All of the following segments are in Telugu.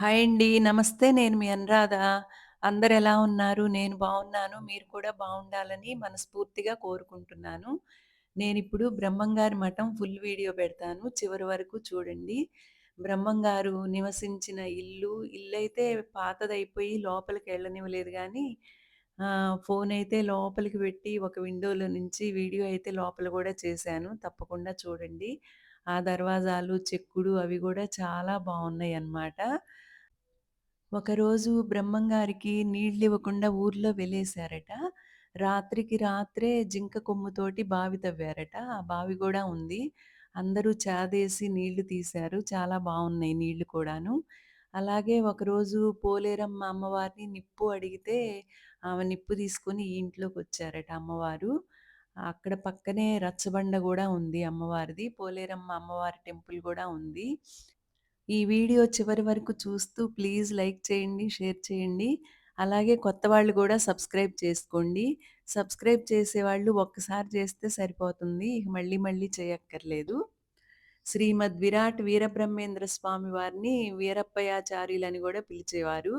హాయ్ అండి. నమస్తే. నేను మీ అనురాధ. అందరు ఎలా ఉన్నారు? నేను బాగున్నాను మీరు కూడా బాగుండాలని మనస్ఫూర్తిగా కోరుకుంటున్నాను. నేను ఇప్పుడు బ్రహ్మంగారి మఠం ఫుల్ వీడియో పెడతాను. చివరి వరకు చూడండి. బ్రహ్మంగారు నివసించిన ఇల్లు, ఇల్లు అయితే పాతదైపోయి లోపలికి వెళ్ళనివ్వలేదు కానీ ఫోన్ అయితే లోపలికి పెట్టి ఒక విండోలో నుంచి వీడియో అయితే లోపల కూడా చేశాను. తప్పకుండా చూడండి. ఆ దర్వాజాలు, చెక్కుడు అవి కూడా చాలా బాగున్నాయి అన్నమాట ఒకరోజు బ్రహ్మంగారికి నీళ్ళు ఇవ్వకుండా ఊర్లో వెళ్ళేశారట రాత్రికి రాత్రే జింక కొమ్ముతోటి బావి తవ్వారట. ఆ బావి కూడా ఉంది. అందరూ చాదేసి నీళ్ళు తీశారు. చాలా బాగున్నాయి నీళ్ళు కూడాను. అలాగే ఒకరోజు పోలేరమ్మ అమ్మవారిని నిప్పు అడిగితే, ఆమె నిప్పు తీసుకొని ఈ ఇంట్లోకొచ్చారట అమ్మవారు. అక్కడ పక్కనే రచ్చబండ కూడా ఉంది అమ్మవారిది. పోలేరమ్మ అమ్మవారి టెంపుల్ కూడా ఉంది. ఈ వీడియో చివరి వరకు చూస్తూ ప్లీజ్ లైక్ చేయండి, షేర్ చేయండి. అలాగే కొత్త వాళ్ళు కూడా సబ్స్క్రైబ్ చేసుకోండి. సబ్స్క్రైబ్ చేసేవాళ్ళు ఒక్కసారి చేస్తే సరిపోతుంది. ఇక మళ్ళీ మళ్ళీ చేయక్కర్లేదు. శ్రీమద్ విరాట్ వీరబ్రహ్మేంద్ర స్వామి వారిని వీరప్పయాచార్యులని కూడా పిలిచేవారు.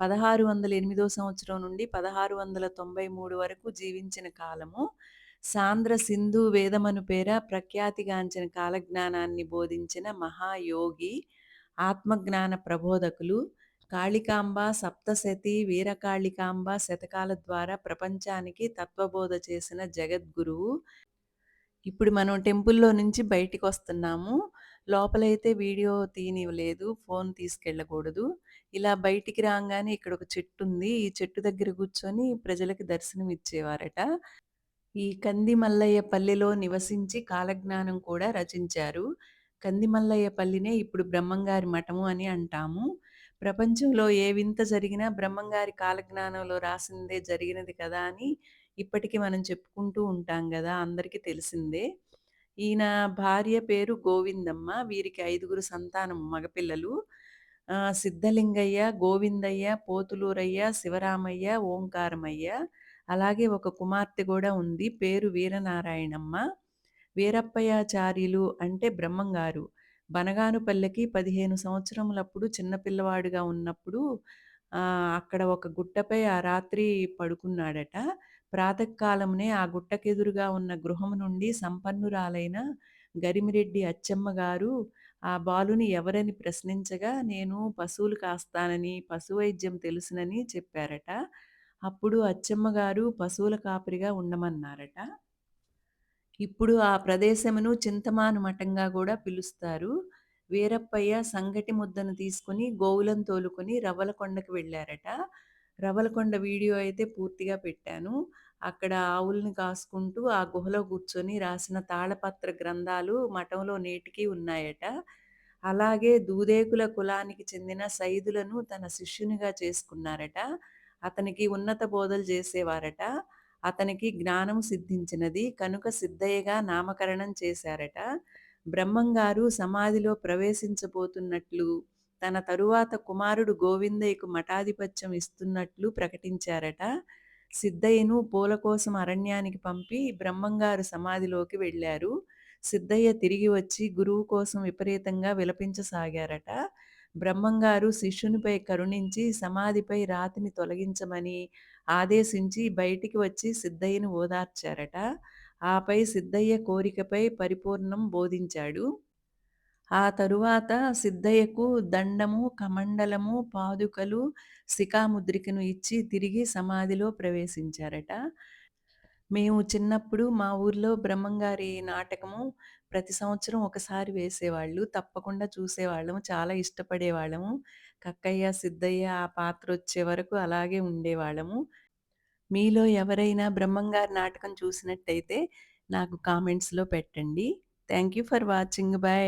1608 సంవత్సరం నుండి 1693 వరకు జీవించిన కాలము. సాంద్ర సింధు వేదమను పేర ప్రఖ్యాతిగాంచిన కాలజ్ఞానాన్ని బోధించిన మహాయోగి, ఆత్మజ్ఞాన ప్రబోధకులు, కాళికాంబ, సప్తశతి, వీరకాళికాంబ శతకాల ద్వారా ప్రపంచానికి తత్వబోధ చేసిన జగద్గురువు. ఇప్పుడు మనం టెంపుల్‌లో నుంచి బయటికి వస్తున్నాము లోపలైతే వీడియో తీయనివ్వలేదు. ఫోన్ తీసుకెళ్ళకూడదు. ఇలా బయటికి రాగానే ఇక్కడ ఒక చెట్టు ఉంది ఈ చెట్టు దగ్గర కూర్చొని ప్రజలకి దర్శనం ఇచ్చేవారట. ఈ కంది మల్లయ్య పల్లెలో నివసించి కాలజ్ఞానం కూడా రచించారు. కందిమల్లయ్య పల్లినే ఇప్పుడు బ్రహ్మంగారి మఠము అని అంటాము. ప్రపంచంలో ఏ వింత జరిగినా బ్రహ్మంగారి కాలజ్ఞానంలో రాసిందే జరిగినది కదా అని ఇప్పటికీ మనం చెప్పుకుంటూ ఉంటాం కదా అందరికీ తెలిసిందే. ఈయన భార్య పేరు గోవిందమ్మ. వీరికి ఐదుగురు సంతానం మగపిల్లలు. సిద్ధలింగయ్య, గోవిందయ్య, పోతులూరయ్య, శివరామయ్య, ఓంకారమయ్య. అలాగే ఒక కుమార్తె కూడా ఉంది. పేరు వీరనారాయణమ్మ. వీరప్పయాచార్యులు అంటే బ్రహ్మంగారు. బనగానుపల్లెకి 15 సంవత్సరములప్పుడు చిన్నపిల్లవాడుగా ఉన్నప్పుడు అక్కడ ఒక గుట్టపై ఆ రాత్రి పడుకున్నాడట. ప్రాతకాలమునే ఆ గుట్టకెదురుగా ఉన్న గృహము నుండి సంపన్నురాలైన గరిమిరెడ్డి అచ్చమ్మ గారు ఆ బాలుని ఎవరని ప్రశ్నించగా, నేను పశువులు కాస్తానని, పశువైద్యం తెలుసునని చెప్పారట. అప్పుడు అచ్చమ్మ గారు పశువుల కాపరిగా ఉండమన్నారట. ఇప్పుడు ఆ ప్రదేశమును చింతమాను మఠంగా కూడా పిలుస్తారు. వీరప్పయ్య సంగటి ముద్దను తీసుకొని గోవులను తోలుకొని రవలకొండకు వెళ్ళారట. రవ్వలకొండ వీడియో అయితే పూర్తిగా పెట్టాను. అక్కడ ఆవుల్ని కాసుకుంటూ ఆ గుహలో కూర్చొని రాసిన తాళపత్ర గ్రంథాలు మఠంలో నేటికీ ఉన్నాయట. అలాగే దూదేకుల కులానికి చెందిన సైదులను తన శిష్యునిగా చేసుకున్నారట. అతనికి ఉన్నత బోధలు చేసేవారట. అతనికి జ్ఞానం సిద్ధించినది. కనుక సిద్ధయ్యగా నామకరణం చేశారట. బ్రహ్మంగారు సమాధిలో ప్రవేశించబోతున్నట్లు, తన తరువాత కుమారుడు గోవిందయ్యకు మఠాధిపత్యం ఇస్తున్నట్లు ప్రకటించారట. సిద్ధయ్యను పూల కోసం అరణ్యానికి పంపి బ్రహ్మంగారు సమాధిలోకి వెళ్ళారు సిద్ధయ్య తిరిగి వచ్చి గురువు కోసం విపరీతంగా విలపించసాగారట. బ్రహ్మంగారు శిష్యునిపై కరుణించి సమాధిపై రాతిని తొలగించమని ఆదేశించి బయటికి వచ్చి సిద్ధయ్యను ఓదార్చారట. ఆపై సిద్ధయ్య కోరికపై పరిపూర్ణం బోధించాడు. ఆ తరువాత సిద్ధయ్యకు దండము, కమండలము, పాదుకలు, శిఖాముద్రికను ఇచ్చి తిరిగి సమాధిలో ప్రవేశించారట. మేము చిన్నప్పుడు మా ఊర్లో బ్రహ్మంగారి నాటకము ప్రతి సంవత్సరం ఒకసారి వేసేవాళ్ళు. తప్పకుండా చూసేవాళ్ళము. చాలా ఇష్టపడేవాళ్ళము. కక్కయ్య, సిద్ధయ్య ఆ పాత్రొచ్చే వరకు అలాగే ఉండేవాళ్ళము. మీలో ఎవరైనా బ్రహ్మంగారి నాటకం చూసినట్టయితే నాకు కామెంట్స్‌లో పెట్టండి. Thank you for watching. Bye.